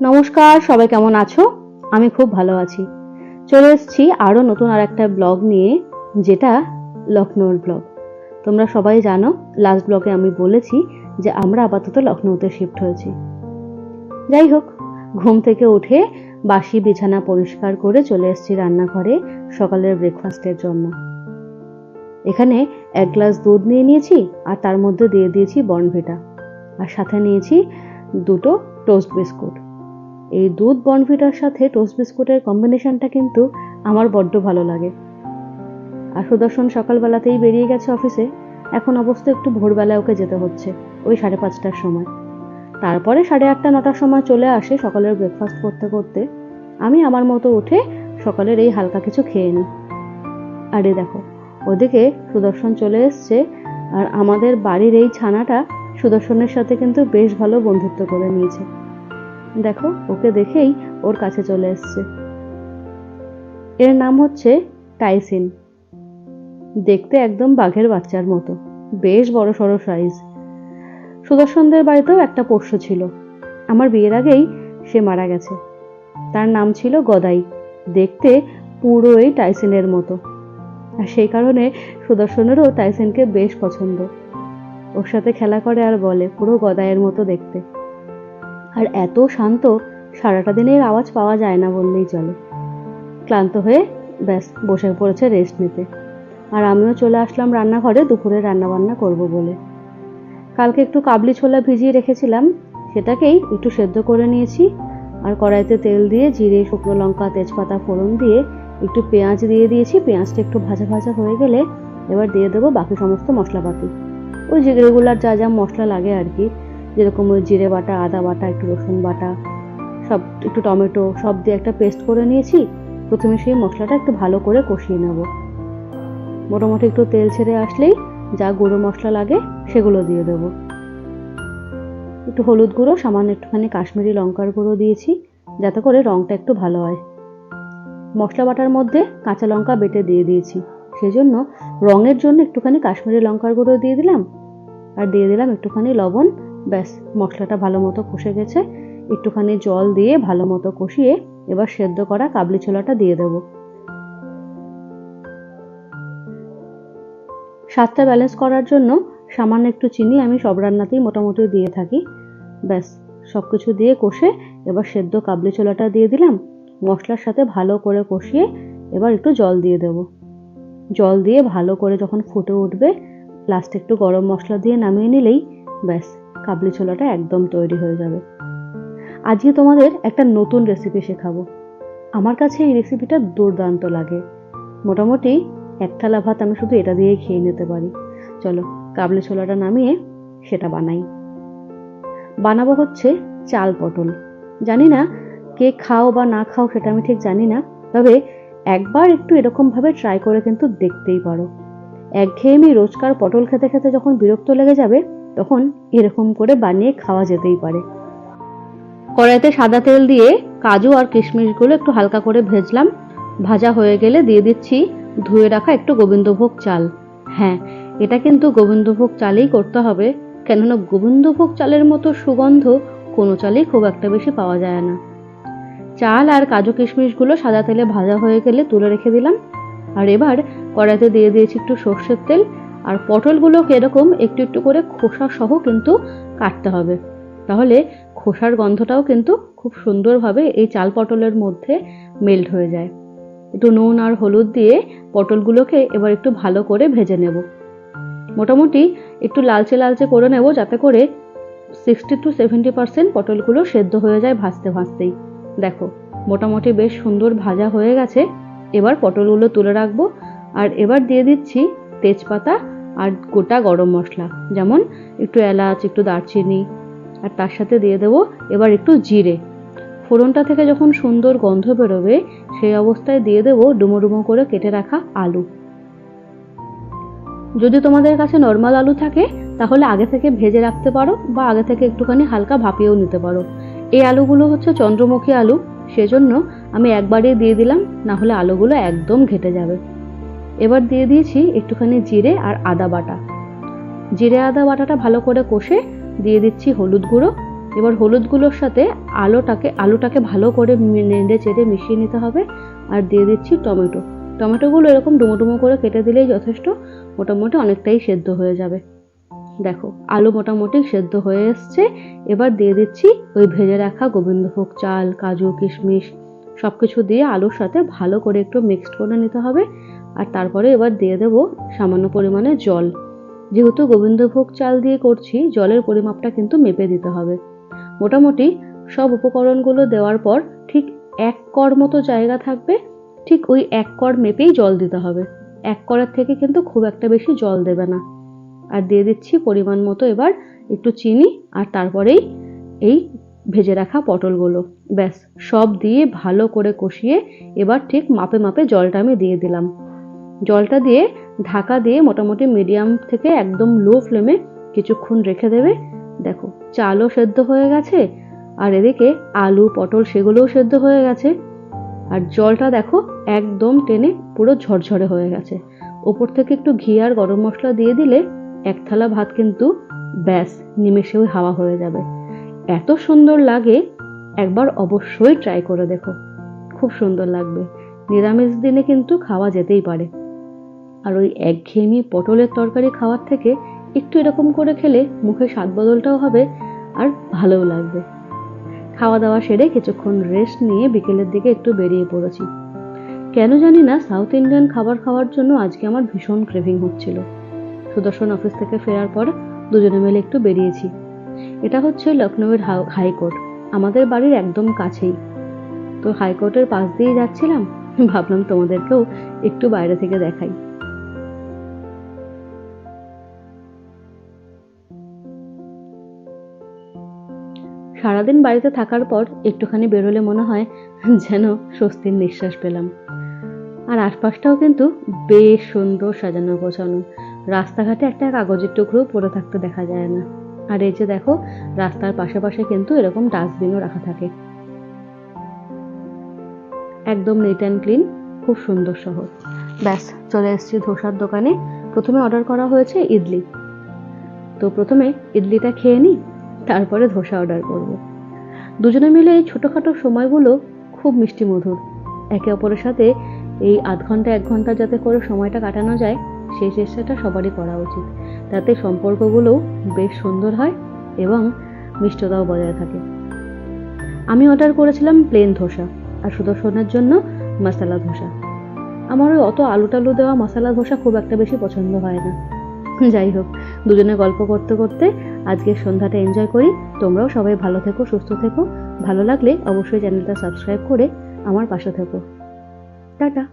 নমস্কার, সবাই কেমন আছো? আমি খুব ভালো আছি। চলে এসেছি আরও নতুন আর একটা ব্লগ নিয়ে, যেটা লখনৌর ব্লগ। তোমরা সবাই জানো লাস্ট ব্লগে আমি বলেছি যে আমরা আপাতত লখনৌতে শিফট হয়েছি। যাই হোক, ঘুম থেকে উঠে বাসি বিছানা পরিষ্কার করে চলে এসেছি রান্নাঘরে সকালের ব্রেকফাস্টের জন্য। এখানে এক গ্লাস দুধ নিয়ে নিয়েছি আর তার মধ্যে দিয়ে দিয়েছি বর্নভিটা আর সাথে নিয়েছি দুটো টোস্ট বিস্কুট এই দুধ বর্নভিটার সাথে টোস্ট বিস্কুটের কম্বিনেশনটা কিন্তু আমার বড্ড ভালো লাগে। আর সুদর্শন সকালবেলাতেই বেরিয়ে গেছে অফিসে এখন অবশ্য একটু ভোরবেলায় ওকে যেতে হচ্ছে, ওই সাড়ে পাঁচটার সময়। তারপরে সাড়ে আটটা, নটার সময় চলে আসে সকালের ব্রেকফাস্ট করতে করতে। আমি আমার মতো উঠে সকালের এই হালকা কিছু খেয়ে নিই। আরে দেখো, ওদিকে সুদর্শন চলে এসছে আর আমাদের বাড়ির এই ছানাটা সুদর্শনের সাথে কিন্তু বেশ ভালো বন্ধুত্ব করে নিয়েছে। দেখো, ওকে দেখেই ওর কাছে চলে এসছে। এর নাম হচ্ছে টাইসিন। দেখতে একদম বাঘের বাচ্চার মতো। বেশ বড় সড়ো সাইজ সুদর্শনদের বাড়িতেও একটা পোষ্য ছিল। আমার বিয়ের আগেই সে মারা গেছে। তার নাম ছিল গদাই। দেখতে পুরোই টাইসিনের মতো। আর সেই কারণে সুদর্শনেরও টাইসিনকে বেশ পছন্দ। ওর সাথে খেলা করে আর বলে, পুরো গদাইয়ের মতো দেখতে। আর এত শান্ত, সারাটা দিনের আওয়াজ পাওয়া যায় না বললেই চলে। ক্লান্ত হয়ে ব্যাস, বসে পড়েছে রেস্ট নিতে। আর আমিও চলে আসলাম রান্নাঘরে, দুপুরে রান্না বান্না করব বলে। কালকে একটু কাবলি ছোলা ভিজিয়ে রেখেছিলাম, সেটাকেই একটু সেদ্ধ করে নিয়েছি। আর কড়াইতে তেল দিয়ে জিরে, শুকনো লঙ্কা, তেজপাতা, ফোড়ন দিয়ে একটু পেঁয়াজ দিয়ে দিয়েছি। পেঁয়াজটা একটু ভাজা ভাজা হয়ে গেলে এবার দিয়ে দেবো বাকি সমস্ত মশলাপাতি। ওই যে রেগুলার যা যা মশলা লাগে আর কি। যেরকম ওই জিরে বাটা, আদা বাটা, একটু রসুন বাটা, সব একটু টমেটো, সব দিয়ে একটা পেস্ট করে নিয়েছি। প্রথমে সেই মশলাটা একটু ভালো করে কষিয়ে নেব। মোটামুটি একটু তেল ছেড়ে আসলেই যা গুঁড়ো মশলা লাগে সেগুলো দিয়ে দেব। একটু হলুদ গুঁড়ো, সামান্য একটুখানি কাশ্মীরি লঙ্কার গুঁড়ো দিয়েছি, যাতে করে রঙটা একটু ভালো হয়। মশলা বাটার মধ্যে কাঁচা লঙ্কা বেটে দিয়ে দিয়েছি সেই জন্য রঙের জন্য একটুখানি কাশ্মীরি লঙ্কার গুঁড়ো দিয়ে দিলাম। আর দিয়ে দিলাম একটুখানি লবণ ব্যাস, মশলাটা ভালো মতো কষে গেছে। একটুখানি জল দিয়ে ভালো মতো কষিয়ে এবার সেদ্ধ করা কাবলি ছোলাটা দিয়ে দেব। স্বাদটা ব্যালেন্স করার জন্য সামান্য একটু চিনি আমি সব রান্নাতেই মোটামুটি দিয়ে থাকি। ব্যাস সব কিছু দিয়ে কষে এবার সেদ্ধ কাবলি ছোলাটা দিয়ে দিলাম। মশলার সাথে ভালো করে কষিয়ে এবার একটু জল দিয়ে দেব। জল দিয়ে ভালো করে যখন ফুটে উঠবে লাস্টে একটু গরম মশলা দিয়ে নামিয়ে নিলেই ব্যাস। কাবলি ছোলাটা একদম তৈরি হয়ে যাবে। আজকে তোমাদের একটা নতুন রেসিপি শেখাবো। আমার কাছে এই রেসিপিটা দুর্দান্ত লাগে। মোটামুটি এক থালা ভাত আমি শুধু এটা দিয়েই খেয়ে নিতে পারি। চলো, কাবলি ছোলাটা নামিয়ে সেটা বানাই। বানাবো হচ্ছে চাল পটল। জানি না কে খাও বা না খাও সেটা আমি ঠিক জানি না, তবে একবার একটু এরকমভাবে ট্রাই করে কিন্তু দেখতেই পারো। একঘেয়েমি রোজকার পটল খেতে খেতে যখন বিরক্ত লেগে যাবে তখন এরকম করে বানিয়ে খাওয়া যেতেই পারে। কড়াইতে সাদা তেল দিয়ে কাজু আর কিশমিশগুলো একটু হালকা করে ভেজলাম। ভাজা হয়ে গেলে দিয়ে দিচ্ছি ধুয়ে রাখা একটু গোবিন্দভোগ চাল। হ্যাঁ এটা কিন্তু গোবিন্দভোগ চালেই করতে হবে। কেননা গোবিন্দভোগ চালের মতো সুগন্ধ কোনো চালেই খুব একটা বেশি পাওয়া যায় না। চাল আর কাজু কিশমিশগুলো সাদা তেলে ভাজা হয়ে গেলে তুলে রেখে দিলাম। আর এবার কড়াইতে দিয়ে দিয়েছি একটু সর্ষের তেল। আর পটলগুলোকে এরকম একটু একটু করে খোসা সহ কিন্তু কাটতে হবে। তাহলে খোসার গন্ধটাও কিন্তু খুব সুন্দরভাবে এই চাল পটলের মধ্যে মেল্ট হয়ে যায়। একটু নুন আর হলুদ দিয়ে পটলগুলোকে এবার একটু ভালো করে ভেজে নেব। মোটামুটি একটু লালচে লালচে করে নেব যাতে করে সিক্সটি টু সেভেন্টি পার্সেন্ট পটলগুলো সেদ্ধ হয়ে যায় ভাজতে ভাজতেই। দেখো, মোটামুটি বেশ সুন্দর ভাজা হয়ে গেছে। এবার পটলগুলো তুলে রাখব। আর এবার দিয়ে দিচ্ছি তেজপাতা আর গোটা গরম মশলা, যেমন একটু এলাচ, একটু দারচিনি, আর তার সাথে দিয়ে দেবো এবার একটু জিরে। ফোড়নটা থেকে যখন সুন্দর গন্ধ বেরোবে, সেই অবস্থায় দিয়ে দেবো ডুমো ডুমো করে কেটে রাখা আলু। যদি তোমাদের কাছে নর্মাল আলু থাকে, তাহলে আগে থেকে ভেজে রাখতে পারো বা আগে থেকে একটুখানি হালকা ভাপিয়েও নিতে পারো। এই আলুগুলো হচ্ছে চন্দ্রমুখী আলু, সেজন্য আমি একবারে দিয়ে দিলাম না হলে আলুগুলো একদম ঘেটে যাবে। এবার দিয়ে দিয়েছি একটুখানি জিরে আর আদা বাটা। জিরে, আদা বাটাটা ভালো করে কষে দিয়ে দিচ্ছি হলুদ গুঁড়ো। এবার হলুদ গুঁড়োর সাথে আলোটাকে, আলুটাকে ভালো করে নেড়ে চেড়ে মিশিয়ে নিতে হবে আর দিয়ে দিচ্ছি টমেটো। টমেটোগুলো এরকম ডুমো করে কেটে দিলেই যথেষ্ট, মোটামুটি অনেকটাই সেদ্ধ হয়ে যাবে। দেখো, আলু মোটামুটি সেদ্ধ হয়ে এসছে। এবার দিয়ে দিচ্ছি ওই ভেজে রাখা গোবিন্দভোগ চাল, কাজু, কিশমিশ সব কিছু দিয়ে আলুর সাথে ভালো করে একটু মিক্সড করে নিতে হবে। আর তারপরে এবার দিয়ে দেবো সামান্য পরিমাণে জল। যেহেতু গোবিন্দভোগ চাল দিয়ে করছি, জলের পরিমাপটা কিন্তু মেপে দিতে হবে। মোটামুটি সব উপকরণগুলো দেওয়ার পর ঠিক এক কর মতো জায়গা থাকবে, ঠিক ওই এক কর মেপেই জল দিতে হবে। এক করের থেকে কিন্তু খুব একটা বেশি জল দেবে না। আর দিয়ে দিচ্ছি পরিমাণ মতো এবার একটু চিনি আর তারপরেই এই ভেজে রাখা পটলগুলো। ব্যাস, সব দিয়ে ভালো করে কষিয়ে এবার ঠিক মাপে মাপে জলটা আমি দিয়ে দিলাম। জলটা দিয়ে ঢাকা দিয়ে মোটামুটি মিডিয়াম থেকে একদম লো ফ্লেমে কিছুক্ষণ রেখে দেবে। দেখো, চালও সেদ্ধ হয়ে গেছে, আর এদিকে আলু, পটল সেগুলোও সেদ্ধ হয়ে গেছে। আর জলটা দেখো একদম টেনে পুরো ঝরঝরে হয়ে গেছে। ওপর থেকে একটু ঘি আর গরম মশলা দিয়ে দিলে এক থালা ভাত কিন্তু ব্যাস, নিমেষেও হাওয়া হয়ে যাবে। এত সুন্দর লাগে, একবার অবশ্যই ট্রাই করে দেখো। খুব সুন্দর লাগবে। নিরামিষ দিনে কিন্তু খাওয়া যেতেই পারে। আর ওই একঘেয়েমি পটলের তরকারি খাওয়ার থেকে একটু এরকম করে খেলে মুখে স্বাদ বদলটাও হবে আর ভালোও লাগবে। খাওয়া দাওয়া সেরে কিছুক্ষণ রেস্ট নিয়ে বিকেলের দিকে একটু বেরিয়ে পড়েছি। কেন জানি না সাউথ ইন্ডিয়ান খাবার খাওয়ার জন্য আজকে আমার ভীষণ ক্রেভিং হচ্ছিল। সুদর্শন অফিস থেকে ফেরার পর দুজনে মিলে একটু বেরিয়েছি। এটা হচ্ছে লখনৌয়ের হাইকোর্ট। আমাদের বাড়ির একদম কাছেই। তো হাইকোর্টের পাশ দিয়েই যাচ্ছিলাম। ভাবলাম তোমাদেরকেও একটু বাইরে থেকে দেখাই। সারাদিন বাড়িতে থাকার পর একটুখানি বেরোলে মনে হয় যেন স্বস্তির নিঃশ্বাস পেলাম। আর আশপাশটাও কিন্তু বেশ সুন্দর সাজানো গোছানো। রাস্তাঘাটে একটা কাগজের টুকরো পড়ে থাকতে দেখা যায় না। আর এই যে দেখো, রাস্তার পাশে পাশে কিন্তু এরকম ডাস্টবিনও রাখা থাকে। একদম নিট অ্যান্ড ক্লিন খুব সুন্দর শহর। ব্যাস, চলে এসেছি ধোসার দোকানে। প্রথমে অর্ডার করা হয়েছে ইডলি। তো প্রথমে ইডলিটা খেয়ে নিই। তারপরে ধোসা অর্ডার করব। দুজনে মিলে এই ছোটোখাটো সময়গুলো খুব মিষ্টি মধুর। একে অপরের সাথে এই আধ ঘণ্টা, এক ঘণ্টা যাতে করে সময়টা কাটানো যায়, সেই চেষ্টাটা সবারই করা উচিত। তাতে সম্পর্কগুলোও বেশ সুন্দর হয় এবং মিষ্টতাও বজায় থাকে। আমি অর্ডার করেছিলাম প্লেন ধোসা আর সুদর্শনের জন্য মশালা ধোসা। আমার ওই অত আলু টালু দেওয়া মশালা ধোসা খুব একটা বেশি পছন্দ হয় না। যাই হোক, দুজনে গল্প করতে করতে আজকের সন্ধ্যাটা এনজয় করি। তোমরাও সবাই ভালো থেকো, সুস্থ থেকো। ভালো লাগলে অবশ্যই চ্যানেলটা সাবস্ক্রাইব করে আমার পাশে থেকো। টাটা।